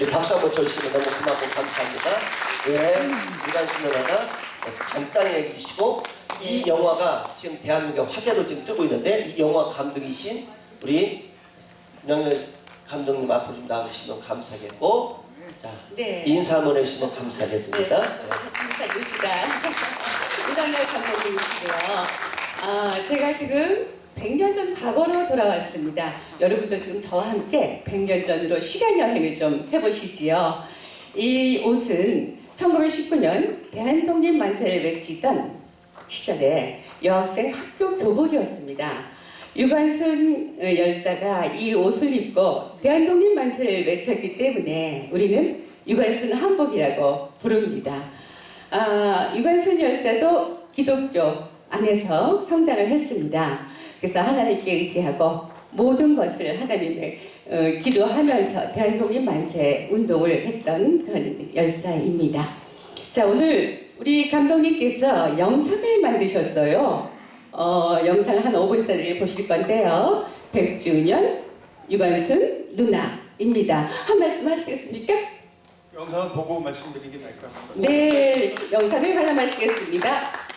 우리 박수 한번 쳐주시면 너무 고맙고 감사합니다. 예, 유관순 누나가 간단히 얘기해 주시고 이 영화가 지금 대한민국에 화제로 지금 뜨고 있는데 이 영화 감독이신 우리 윤영열 감독님 앞으로 좀 나와주시면 감사하겠고 자 네. 인사 한번 해주시면 감사하겠습니다. 네, 같이 인사드립시다. 이상열 감독님이시고요. 아, 제가 지금 100년 전 과거로 돌아왔습니다. 여러분도 지금 저와 함께 100년 전으로 시간 여행을 좀 해보시지요. 이 옷은 1919년 대한독립 만세를 외치던 시절에 여학생 학교 교복이었습니다. 유관순 어, 열사가 이 옷을 입고 대한독립 만세를 외쳤기 때문에 우리는 유관순 한복이라고 부릅니다. 아, 유관순 열사도 기독교 안에서 성장을 했습니다. 그래서 하나님께 의지하고 모든 것을 하나님의 어, 기도하면서 대한독립 만세 운동을 했던 그런 열사입니다. 자, 오늘 우리 감독님께서 영상을 만드셨어요. 어, 영상 한 5분짜리를 보실 건데요. 100주년 유관순 누나입니다. 한 말씀 하시겠습니까? 영상을 보고 말씀드리는 게 나을 것 같습니다. 네, 영상을 관람하시겠습니다.